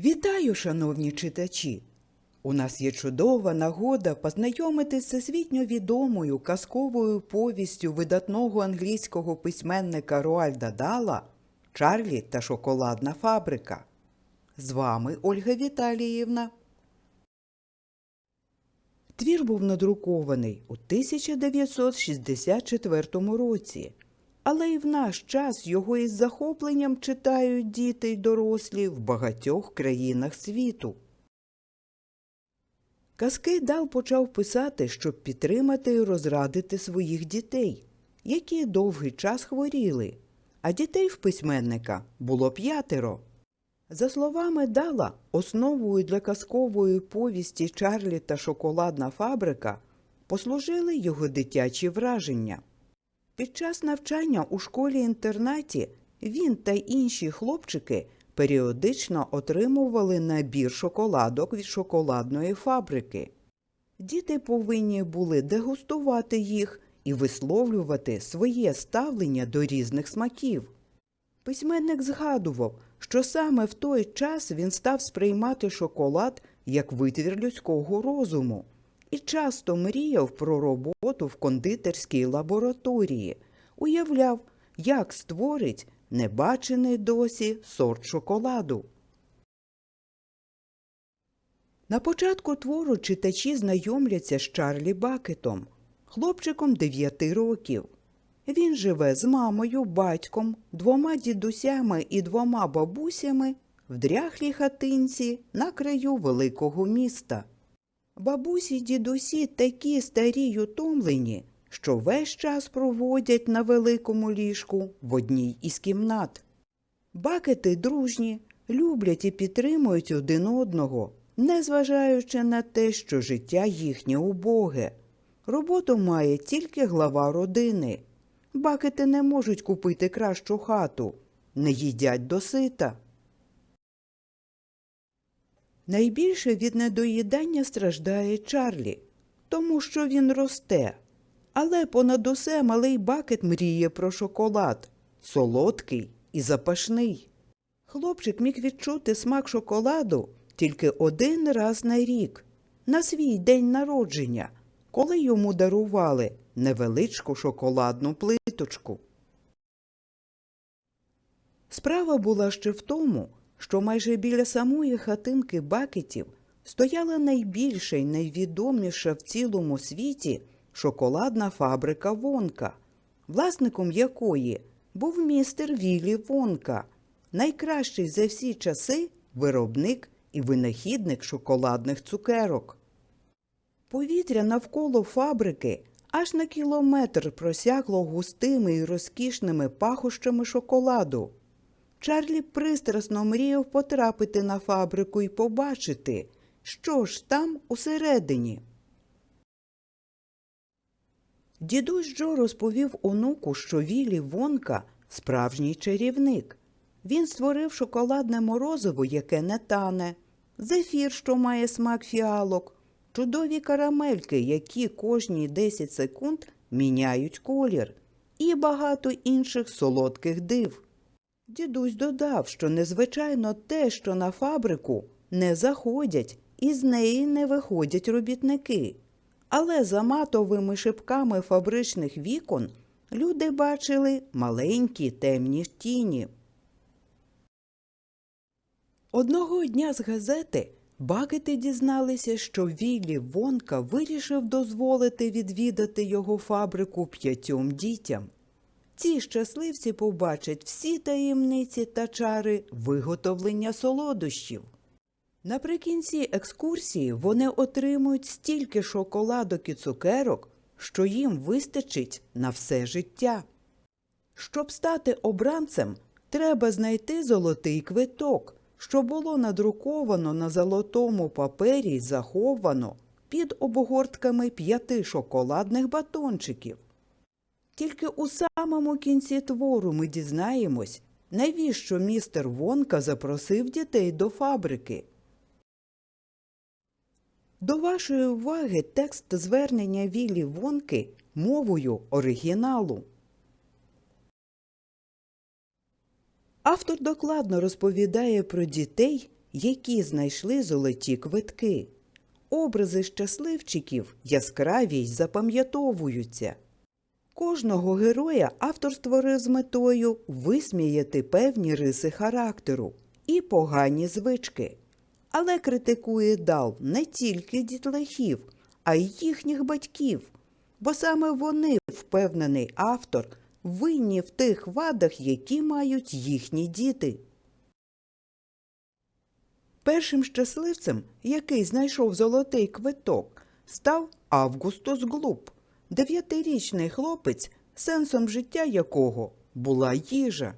Вітаю, шановні читачі! У нас є чудова нагода познайомитися з всесвітньо відомою казковою повістю видатного англійського письменника Роальда Дала Чарлі та шоколадна фабрика. З вами Ольга Віталіївна. Твір був надрукований у 1964 році, але і в наш час його із захопленням читають діти й дорослі в багатьох країнах світу. Казки Дал почав писати, щоб підтримати і розрадити своїх дітей, які довгий час хворіли, а дітей в письменника було п'ятеро. За словами Дала, основою для казкової повісті Чарлі та шоколадна фабрика послужили його дитячі враження. Під час навчання у школі-інтернаті він та інші хлопчики періодично отримували набір шоколадок від шоколадної фабрики. Діти повинні були дегустувати їх і висловлювати своє ставлення до різних смаків. Письменник згадував, що саме в той час він став сприймати шоколад як витвір людського розуму і часто мріяв про роботу в кондитерській лабораторії, уявляв, як створить небачений досі сорт шоколаду. На початку твору читачі знайомляться з Чарлі Бакетом, хлопчиком 9 років. Він живе з мамою, батьком, двома дідусями і двома бабусями в дряхлій хатинці на краю великого міста. Бабусі й дідусі такі старі й утомлені, що весь час проводять на великому ліжку в одній із кімнат. Бакети дружні, люблять і підтримують один одного, незважаючи на те, що життя їхнє убоге. Роботу має тільки глава родини. Бакети не можуть купити кращу хату, не їдять досита. Найбільше від недоїдання страждає Чарлі, тому що він росте. Але понад усе малий бакет мріє про шоколад солодкий і запашний. Хлопчик міг відчути смак шоколаду тільки один раз на рік, на свій день народження, коли йому дарували невеличку шоколадну плиточку. Справа була ще в тому, що майже біля самої хатинки бакетів стояла найбільша й найвідоміша в цілому світі шоколадна фабрика Вонка, власником якої був містер Віллі Вонка, найкращий за всі часи виробник і винахідник шоколадних цукерок. Повітря навколо фабрики аж на кілометр просякло густими і розкішними пахощами шоколаду. Чарлі пристрасно мріяв потрапити на фабрику і побачити, що ж там усередині. Дідусь Джо розповів онуку, що Віллі Вонка справжній чарівник. Він створив шоколадне морозиво, яке не тане, зефір, що має смак фіалок, чудові карамельки, які кожні 10 секунд міняють колір, і багато інших солодких див. Дідусь додав, що незвичайно те, що на фабрику не заходять і з неї не виходять робітники. Але за матовими шибками фабричних вікон люди бачили маленькі темні тіні. Одного дня з газети бакети дізналися, що Віллі Вонка вирішив дозволити відвідати його фабрику п'ятьом дітям. Ці щасливці побачать всі таємниці та чари виготовлення солодощів. Наприкінці екскурсії вони отримують стільки шоколадок і цукерок, що їм вистачить на все життя. Щоб стати обранцем, треба знайти золотий квиток, що було надруковано на золотому папері й заховано під обгортками п'яти шоколадних батончиків. Тільки у самому кінці твору ми дізнаємось, навіщо містер Вонка запросив дітей до фабрики. До вашої уваги текст звернення Віллі Вонки мовою оригіналу. Автор докладно розповідає про дітей, які знайшли золоті квитки. Образи щасливчиків яскраві й запам'ятовуються. Кожного героя автор створив з метою висміяти певні риси характеру і погані звички. Але критикує Дал не тільки дітлахів, а й їхніх батьків, бо саме вони, впевнений автор, винні в тих вадах, які мають їхні діти. Першим щасливцем, який знайшов золотий квиток, став Августус Глуб, дев'ятирічний хлопець, сенсом життя якого була їжа.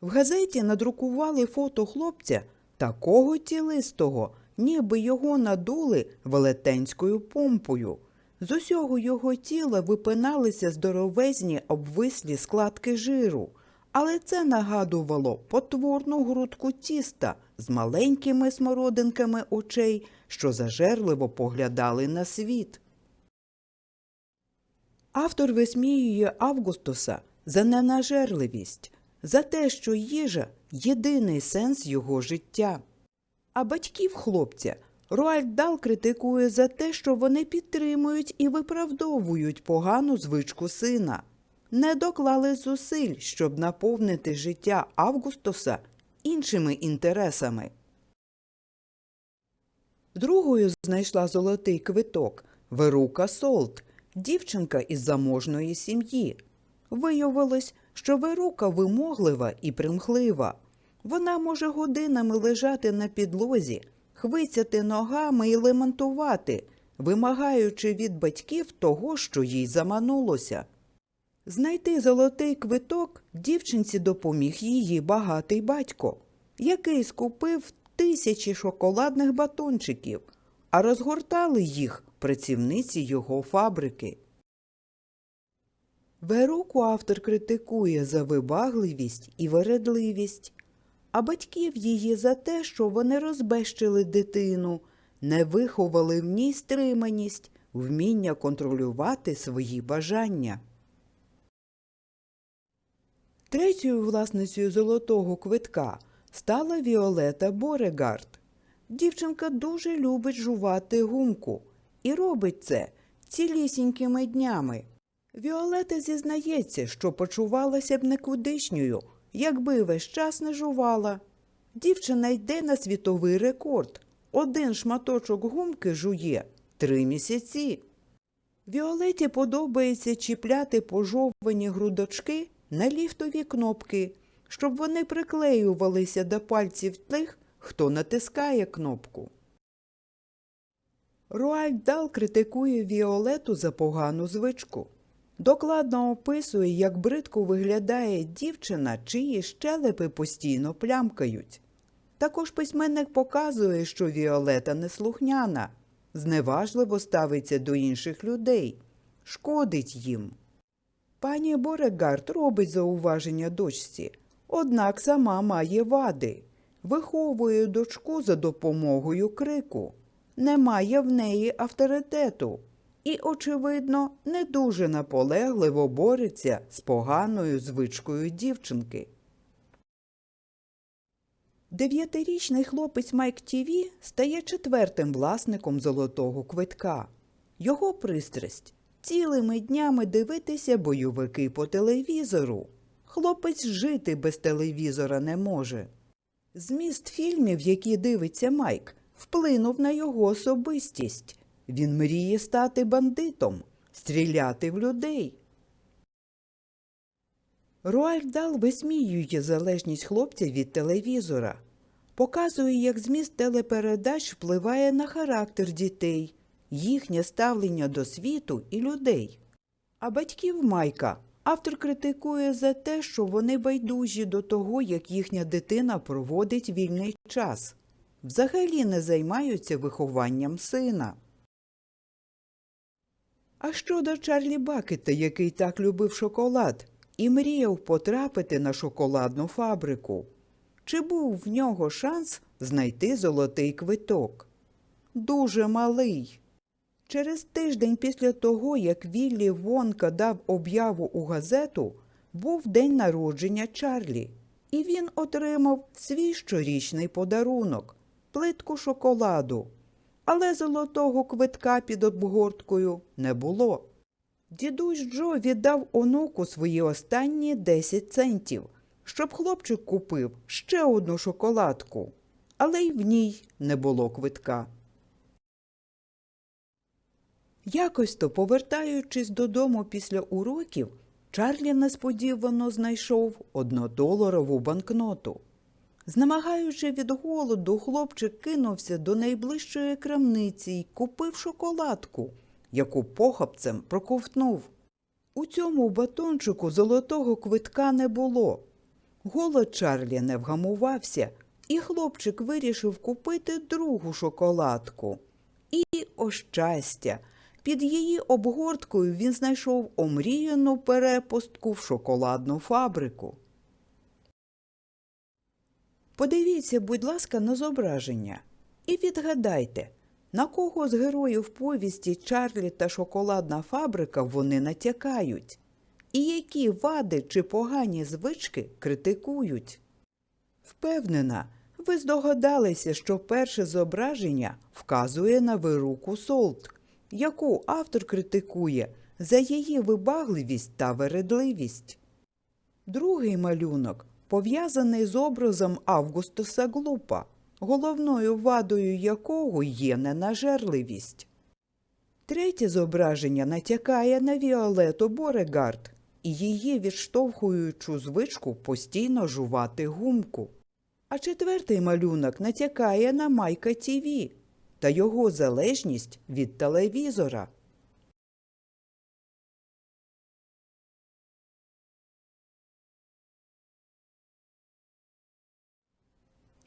В газеті надрукували фото хлопця такого тілистого, ніби його надули велетенською помпою. З усього його тіла випиналися здоровезні обвислі складки жиру, але це нагадувало потворну грудку тіста з маленькими смородинками очей, що зажерливо поглядали на світ. Автор висміює Августуса за ненажерливість, за те, що їжа єдиний сенс його життя. А батьків хлопця Роальд Дал критикує за те, що вони підтримують і виправдовують погану звичку сина. Не доклали зусиль, щоб наповнити життя Августуса іншими інтересами. Другою знайшла золотий квиток Верука Солт, дівчинка із заможної сім'ї. Виявилось, що Верука вимоглива і примхлива. Вона може годинами лежати на підлозі, хвицяти ногами і лементувати, вимагаючи від батьків того, що їй заманулося. Знайти золотий квиток дівчинці допоміг її багатий батько, який скупив тисячі шоколадних батончиків, а розгортали їх працівниці його фабрики. Веруку автор критикує за вибагливість і вередливість, а батьків її за те, що вони розбещили дитину, не виховали в ній стриманість, вміння контролювати свої бажання. Третьою власницею золотого квитка стала Віолета Борегард. Дівчинка дуже любить жувати гумку і робить це цілісінькими днями. Віолета зізнається, що почувалася б некудишньою, якби весь час не жувала. Дівчина йде на світовий рекорд. Один шматочок гумки жує три місяці. Віолеті подобається чіпляти пожовані грудочки на ліфтові кнопки, щоб вони приклеювалися до пальців тих, хто натискає кнопку. Руальд Дал критикує Віолету за погану звичку. Докладно описує, як бридко виглядає дівчина, чиї щелепи постійно плямкають. Також письменник показує, що Віолета неслухняна, зневажливо ставиться до інших людей, шкодить їм. Пані Борегард робить зауваження дочці, однак сама має вади, виховує дочку за допомогою крику, немає в неї авторитету і, очевидно, не дуже наполегливо бореться з поганою звичкою дівчинки. Дев'ятирічний хлопець Майк Тіві стає четвертим власником золотого квитка. Його пристрасть цілими днями дивитися бойовики по телевізору. Хлопець жити без телевізора не може. Зміст фільмів, які дивиться Майк, вплинув на його особистість. Він мріє стати бандитом, стріляти в людей. Руальд Дал висміює залежність хлопця від телевізора, показує, як зміст телепередач впливає на характер дітей, їхнє ставлення до світу і людей. А батьків Майка автор критикує за те, що вони байдужі до того, як їхня дитина проводить вільний час, взагалі не займаються вихованням сина. А щодо Чарлі Бакета, який так любив шоколад і мріяв потрапити на шоколадну фабрику, чи був в нього шанс знайти золотий квиток? Дуже малий. Через тиждень після того, як Віллі Вонка дав об'яву у газету, був день народження Чарлі, і він отримав свій щорічний подарунок плитку шоколаду, але золотого квитка під обгорткою не було. Дідусь Джо віддав онуку свої останні 10 центів, щоб хлопчик купив ще одну шоколадку, але й в ній не було квитка. Якось то, повертаючись додому після уроків, Чарлі несподівано знайшов однодоларову банкноту. Знемагаючи від голоду, хлопчик кинувся до найближчої крамниці й купив шоколадку, яку похапцем проковтнув. У цьому батончику золотого квитка не було. Голод Чарлі не вгамувався, і хлопчик вирішив купити другу шоколадку. І, о щастя, під її обгорткою він знайшов омріяну перепустку в шоколадну фабрику. Подивіться, будь ласка, на зображення і відгадайте, на кого з героїв повісті Чарлі та шоколадна фабрика вони натякають, і які вади чи погані звички критикують. Впевнена, ви здогадалися, що перше зображення вказує на вируку Солт, яку автор критикує за її вибагливість та вередливість. Другий малюнок пов'язаний з образом Августуса Глупа, головною вадою якого є ненажерливість. Третє зображення натякає на Віолету Борегард і її відштовхуючу звичку постійно жувати гумку. А четвертий малюнок натякає на Майка Тіві та його залежність від телевізора.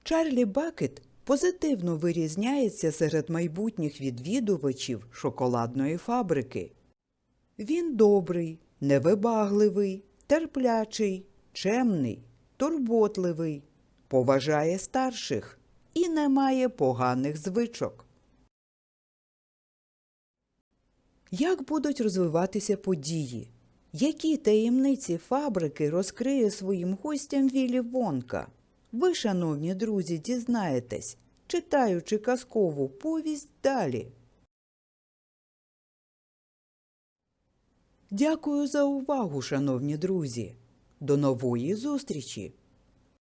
Чарлі Бакет позитивно вирізняється серед майбутніх відвідувачів шоколадної фабрики. Він добрий, невибагливий, терплячий, чемний, турботливий, поважає старших і не має поганих звичок. Як будуть розвиватися події? Які таємниці фабрики розкриє своїм гостям Віллі Вонка? Ви, шановні друзі, дізнаєтесь, читаючи казкову повість далі. Дякую за увагу, шановні друзі. До нової зустрічі!